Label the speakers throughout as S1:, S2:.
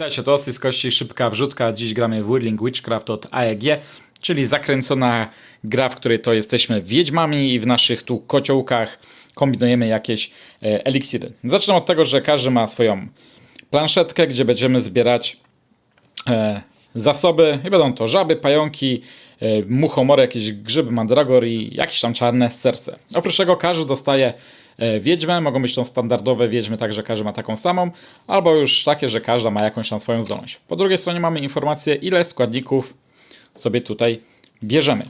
S1: Witajcie, to Osy z Kości, szybka wrzutka. Dziś gramy w Whirling Witchcraft od AEG, czyli zakręcona gra, w której to jesteśmy wiedźmami i w naszych tu kociołkach kombinujemy jakieś e, eliksiry. Zacznę od tego, że każdy ma swoją planszetkę, gdzie będziemy zbierać e, zasoby i będą to żaby, pająki, e, muchomory, jakieś grzyby, mandragor i jakieś tam czarne serce. Oprócz tego każdy dostaje wiedźmę, mogą być to standardowe wiedźmy, tak że każdy ma taką samą, albo już takie, że każda ma jakąś tam swoją zdolność. Po drugiej stronie mamy informację, ile składników sobie tutaj bierzemy.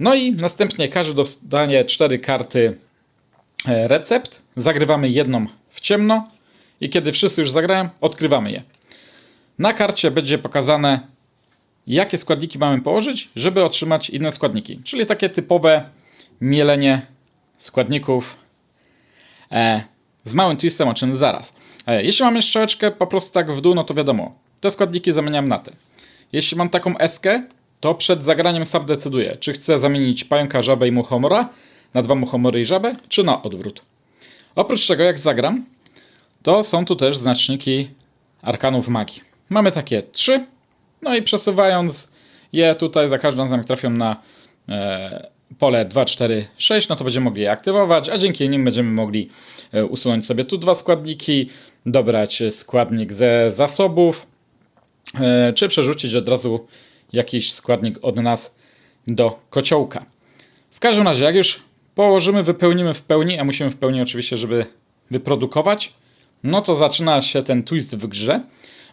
S1: No i następnie każdy dostanie cztery karty e, recept, zagrywamy jedną w ciemno i kiedy wszyscy już zagrają, odkrywamy je. Na karcie będzie pokazane, jakie składniki mamy położyć, żeby otrzymać inne składniki. Czyli takie typowe mielenie składników e, z małym twistem o czym zaraz. E, jeśli mamy strzałeczkę po prostu tak w dół, no to wiadomo, te składniki zamieniam na te. Jeśli mam taką eskę, to przed zagraniem sam decyduję, czy chcę zamienić pająka, żabę i muchomora na dwa muchomory i żabę, czy na odwrót. Oprócz tego, jak zagram, to są tu też znaczniki arkanów magii. Mamy takie trzy, no i przesuwając je tutaj za każdym razem, jak trafią na e, pole 2, 4, 6, no to będziemy mogli je aktywować, a dzięki nim będziemy mogli e, usunąć sobie tu dwa składniki, dobrać składnik ze zasobów, e, czy przerzucić od razu jakiś składnik od nas do kociołka. W każdym razie, jak już położymy, wypełnimy w pełni, a musimy w pełni oczywiście, żeby wyprodukować, no to zaczyna się ten twist w grze,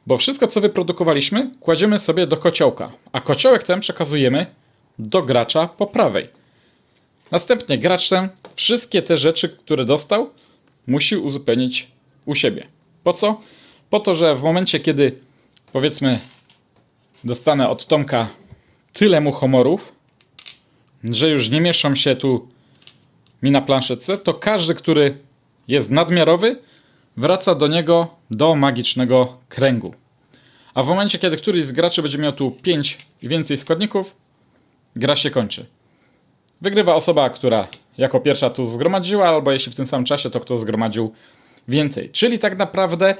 S1: bo wszystko, co wyprodukowaliśmy, kładziemy sobie do kociołka, a kociołek ten przekazujemy do gracza po prawej. Następnie gracz ten wszystkie te rzeczy, które dostał, musi uzupełnić u siebie. Po co? Po to, że w momencie, kiedy powiedzmy dostanę od Tomka tyle muchomorów, że już nie mieszczą się tu mi na planszetce, to każdy, który jest nadmiarowy, wraca do niego do magicznego kręgu. A w momencie, kiedy któryś z graczy będzie miał tu 5 i więcej składników, gra się kończy. Wygrywa osoba, która jako pierwsza tu zgromadziła, albo jeśli w tym samym czasie, to kto zgromadził więcej. Czyli tak naprawdę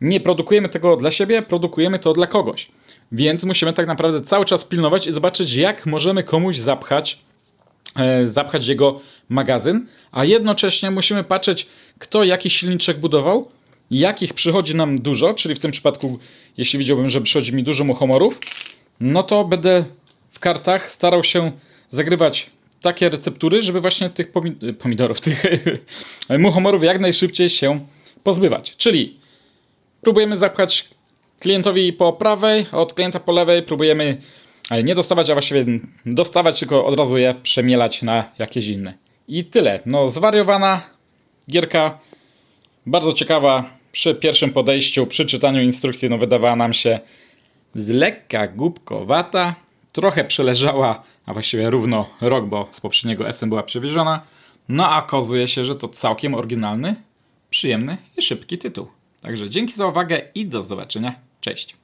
S1: nie produkujemy tego dla siebie, produkujemy to dla kogoś. Więc musimy tak naprawdę cały czas pilnować i zobaczyć, jak możemy komuś zapchać e, zapchać jego magazyn, a jednocześnie musimy patrzeć, kto jaki silniczek budował, jakich przychodzi nam dużo, czyli w tym przypadku, jeśli widziałbym, że przychodzi mi dużo muchomorów, no to będę w kartach starał się zagrywać takie receptury, żeby właśnie tych pomi- pomidorów, tych muchomorów jak najszybciej się pozbywać. Czyli próbujemy zapchać klientowi po prawej, od klienta po lewej próbujemy ale nie dostawać, a właściwie dostawać, tylko od razu je przemielać na jakieś inne. I tyle. No, zwariowana gierka, bardzo ciekawa. Przy pierwszym podejściu, przy czytaniu instrukcji, no wydawała nam się z lekka głupkowata, trochę przeleżała, a właściwie równo rok, bo z poprzedniego SM była przewieziona. No a okazuje się, że to całkiem oryginalny, przyjemny i szybki tytuł. Także dzięki za uwagę i do zobaczenia. Cześć.